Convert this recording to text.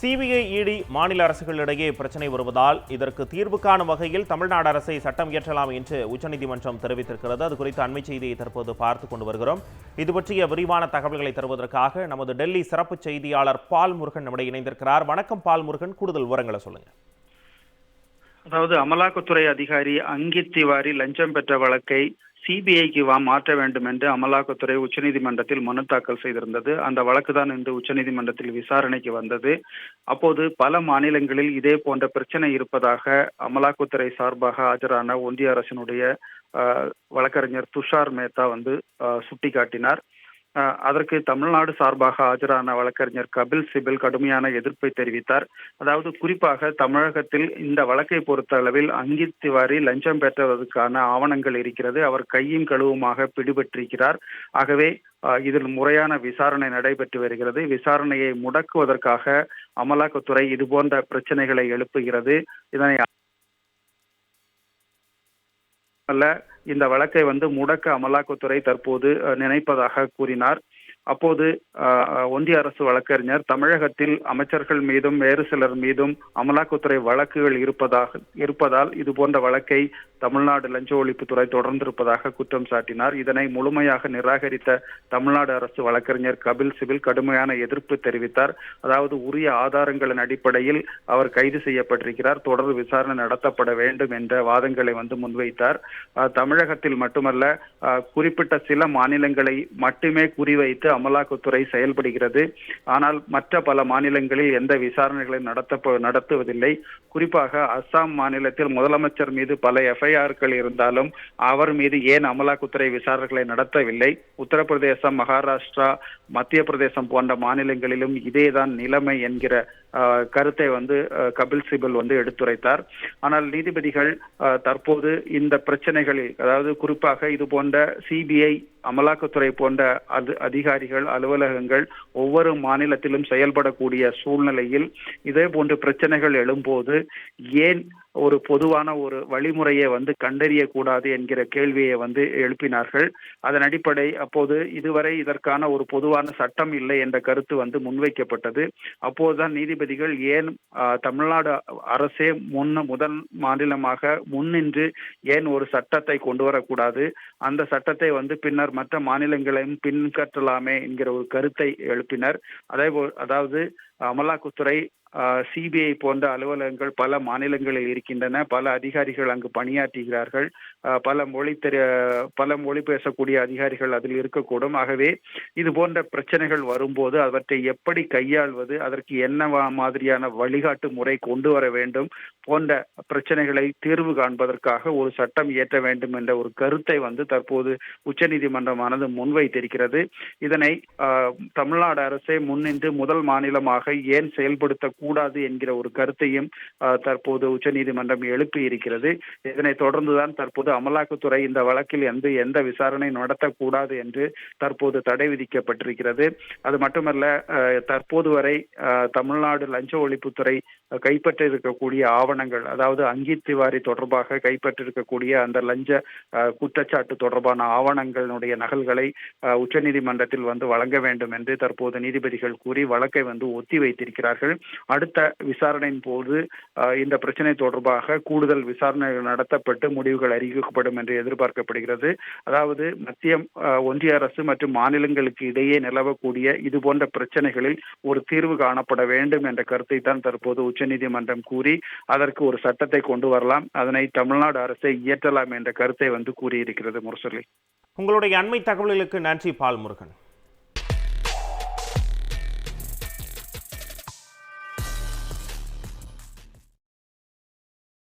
CBI இடி மாநில அரசுகளிடையே பிரச்சனை வருவதால் இதற்கு தீர்வு காணும் வகையில் தமிழ்நாடு அரசை சட்டம் இயற்றலாம் என்று உச்சநீதிமன்றம் தெரிவித்திருக்கிறது. அது குறித்த அண்மை செய்தியை தற்போது பார்த்து கொண்டு வருகிறோம். இது பற்றிய விரிவான தகவல்களை தருவதற்காக நமது டெல்லி சிறப்பு செய்தியாளர் பால் முருகன் நம்முடைய இணைந்திருக்கிறார். வணக்கம் பால் முருகன். கூடுதல் விவரங்களை சொல்லுங்க. அதாவது அமலாக்கத்துறை அதிகாரி அங்கித் திவாரி லஞ்சம் பெற்ற வழக்கை சிபிஐக்கு வா மாற்ற வேண்டும் என்று அமலாக்கத்துறை உச்சநீதிமன்றத்தில் மனு தாக்கல் செய்திருந்தது. அந்த வழக்கு தான் இன்று உச்சநீதிமன்றத்தில் விசாரணைக்கு வந்தது. அப்போது பல மாநிலங்களில் இதே போன்ற பிரச்சனை இருப்பதாக அமலாக்கத்துறை சார்பாக ஆஜரான ஒன்றிய அரசினுடைய வழக்கறிஞர் துஷார் மேத்தா வந்து சுட்டிக்காட்டினார். அதற்கு தமிழ்நாடு சார்பாக ஆஜரான வழக்கறிஞர் கபில் சிபில் கடுமையான எதிர்ப்பை தெரிவித்தார். அதாவது குறிப்பாக தமிழகத்தில் இந்த வழக்கை பொறுத்த அளவில் அங்கித் திவாரி லஞ்சம் பெற்றதற்கான ஆவணங்கள் இருக்கிறது. அவர் கையும் கழுவுமாக பிடிபட்டிருக்கிறார். ஆகவே அஹ், இதில் முறையான விசாரணை நடைபெற்று வருகிறது. விசாரணையை முடக்குவதற்காக அமலாக்கத்துறை இது போன்ற பிரச்சனைகளை எழுப்புகிறது. இதனை அல்ல இந்த வழக்கை வந்து முடக்க அமலாக்கத்துறை தற்போது அஹ், நினைப்பதாக கூறினார். அப்போது அஹ், ஒன்றிய அரசு வழக்கறிஞர் தமிழகத்தில் அமைச்சர்கள் மீதும் வேறு சிலர் மீதும் அமலாக்கத்துறை வழக்குகள் இருப்பதாக இருப்பதால் இது போன்ற வழக்கை தமிழ்நாடு லஞ்ச ஒழிப்புத்துறை தொடர்ந்திருப்பதாக குற்றம் சாட்டினார். இதனை முழுமையாக நிராகரித்த தமிழ்நாடு அரசு வழக்கறிஞர் கபில் சிபில் கடுமையான எதிர்ப்பு தெரிவித்தார். அதாவது உரிய ஆதாரங்களின் அடிப்படையில் அவர் கைது செய்யப்பட்டிருக்கிறார். தொடர் விசாரணை நடத்தப்பட வேண்டும் என்ற வாதங்களை வந்து முன்வைத்தார். தமிழகத்தில் மட்டுமல்ல குறிப்பிட்ட சில மாநிலங்களை மட்டுமே குறிவைத்து அமலாக்கத்துறை செயல்படுகிறது. ஆனால் மற்ற பல மாநிலங்களில் எந்த விசாரணைகளை நடத்த நடத்துவதில்லை. குறிப்பாக அஸ்ஸாம் மாநிலத்தில் முதலமைச்சர் மீது பல எஃப்ஐஆர்கள் இருந்தாலும் அவர் மீது ஏன் அமலாக்கத்துறை விசாரணைகளை நடத்தவில்லை? உத்தரப்பிரதேசம் மகாராஷ்டிரா மத்திய பிரதேசம் போன்ற மாநிலங்களிலும் இதேதான் நிலைமை என்கிற கருத்தை வந்து கபில் சிபல் வந்து எடுத்துரைத்தார். ஆனால் நீதிபதிகள் தற்போது இந்த பிரச்சனைகளில் அதாவது குறிப்பாக இது போன்ற சிபிஐ அமலாக்கத்துறை போன்ற அது அதிகாரிகள் அலுவலகங்கள் ஒவ்வொரு மாநிலத்திலும் செயல்படக்கூடிய சூழ்நிலையில் இதே போன்ற பிரச்சனைகள் எழும்போது ஏன் ஒரு பொதுவான ஒரு வழிமுறையை வந்து கண்டறியக்கூடாது என்கிற கேள்வியை வந்து எழுப்பினார்கள். அதன் அடிப்படை அப்போது இதுவரை இதற்கான ஒரு பொதுவான சட்டம் இல்லை என்ற கருத்து வந்து முன்வைக்கப்பட்டது. அப்போதுதான் நீதிபதிகள் ஏன் தமிழ்நாடு அரசே முன்ன முதல் மாநிலமாக முன்னின்று ஏன் ஒரு சட்டத்தை கொண்டு வரக்கூடாது? அந்த சட்டத்தை வந்து பின்னர் மற்ற மாநிலங்களையும் பின்பற்றலாமே என்கிற ஒரு கருத்தை எழுப்பினர். அதே போல் அதாவது அமலாக்கத்துறை சிபிஐ போன்ற அலுவலகங்கள் பல மாநிலங்களில் இருக்கின்றன. பல அதிகாரிகள் அங்கு பணியாற்றுகிறார்கள். பல மொழி தெரிய பல மொழி பேசக்கூடிய அதிகாரிகள் அதில் இருக்கக்கூடும். ஆகவே இது போன்ற பிரச்சனைகள் வரும்போது அவற்றை எப்படி கையாள்வது அதற்கு என்ன மாதிரியான வழிகாட்டு முறை கொண்டு வர வேண்டும் போன்ற பிரச்சனைகளை தீர்வு காண்பதற்காக ஒரு சட்டம் இயற்ற வேண்டும் என்ற ஒரு கருத்தை வந்து தற்போது உச்சநீதிமன்றமானது முன்வைத்திருக்கிறது. இதனை தமிழ்நாடு அரசே முன்னின்று முதல் மாநிலமாக ஏன் கூடாது என்கிற ஒரு கருத்தையும் தற்போது உச்சநீதிமன்றம் எழுப்பி இருக்கிறது இதனைத் தொடர்ந்துதான் தற்போது அமலாக்கத்துறை இந்த வழக்கில் எந்த எந்த விசாரணை நடத்தக்கூடாது என்று தற்போது தடை விதிக்கப்பட்டிருக்கிறது. அது மட்டுமல்ல தற்போது வரை தமிழ்நாடு லஞ்ச ஒழிப்புத்துறை கைப்பற்றிருக்கக்கூடிய ஆவணங்கள் அதாவது அங்கித் திவாரி தொடர்பாக கைப்பற்றிருக்கக்கூடிய அந்த லஞ்ச ஆஹ், குற்றச்சாட்டு தொடர்பான ஆவணங்களுடைய நகல்களை ஆஹ், உச்சநீதிமன்றத்தில் வந்து வழங்க வேண்டும் என்று தற்போது நீதிபதிகள் கூறி வழக்கை வந்து ஒத்தி வைத்திருக்கிறார்கள் அடுத்த விசாரணையின் போது இந்த பிரச்சனை தொடர்பாக கூடுதல் விசாரணைகள் நடத்தப்பட்டு முடிவுகள் அறிவிக்கப்படும் என்று எதிர்பார்க்கப்படுகிறது. அதாவது மத்திய ஒன்றிய அரசு மற்றும் மாநிலங்களுக்கு இடையே நிலவக்கூடிய இது போன்ற பிரச்சனைகளில் ஒரு தீர்வு காணப்பட வேண்டும் என்ற கருத்தை தான் தற்போது உச்சநீதிமன்றம் கூறி அதற்கு ஒரு சட்டத்தை கொண்டு வரலாம். அதனை தமிழ்நாடு அரசை இயற்றலாம் என்ற கருத்தை வந்து கூறியிருக்கிறது முரசொலி. உங்களுடைய அண்மை தகவல்களுக்கு நன்றி பால் முருகன்